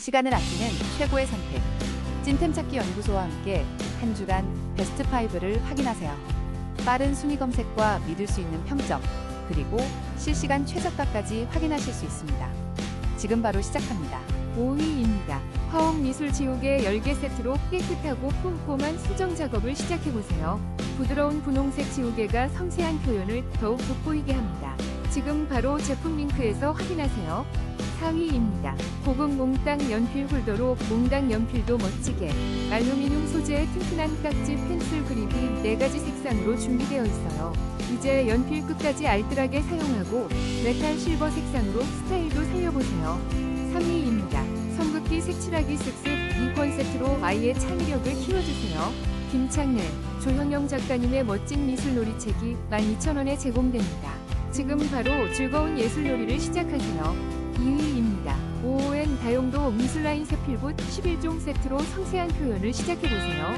시간을 아끼는 최고의 선택. 찐템 찾기 연구소와 함께 한 주간 베스트 5를 확인하세요. 빠른 순위 검색과 믿을 수 있는 평점, 그리고 실시간 최저가까지 확인하실 수 있습니다. 지금 바로 시작합니다. 5위입니다. 화옥미술 지옥의 10개 세트로 깨끗하고 꼼꼼한 수정 작업을 시작해보세요. 부드러운 분홍색 지우개가 섬세한 표현을 더욱 돋보이게 합니다. 지금 바로 제품 링크에서 확인하세요. 4위입니다. 고급 몽땅 연필 홀더로 몽땅 연필도 멋지게 알루미늄 소재의 튼튼한 깍지 펜슬 그립이 4가지 색상으로 준비되어 있어요. 이제 연필 끝까지 알뜰하게 사용하고 메탈 실버 색상으로 스타일도 살려보세요. 3위입니다. 성극기 색칠하기 쓱쓱 이 컨셉트로 아이의 창의력을 키워주세요. 김창래, 조현영 작가님의 멋진 미술 놀이 책이 12,000원에 제공됩니다. 지금 바로 즐거운 예술놀이를 시작하세요. 2위입니다. OON 다용도 미술라인 세필붓 11종 세트로 상세한 표현을 시작해보세요.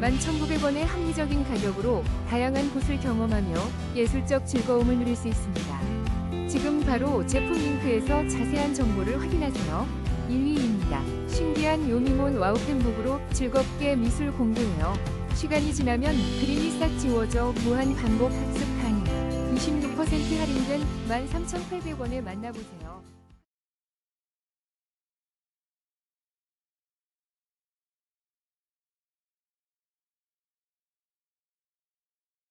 11,900원의 합리적인 가격으로 다양한 곳을 경험하며 예술적 즐거움을 누릴 수 있습니다. 지금 바로 제품 링크에서 자세한 정보를 확인하세요. 1위입니다. 신기한 요미몬 와우펜북으로 즐겁게 미술 공부해요. 시간이 지나면 그림이 싹 지워져 무한 반복 학습 가능. 26% 할인된 13,800원에 만나보세요.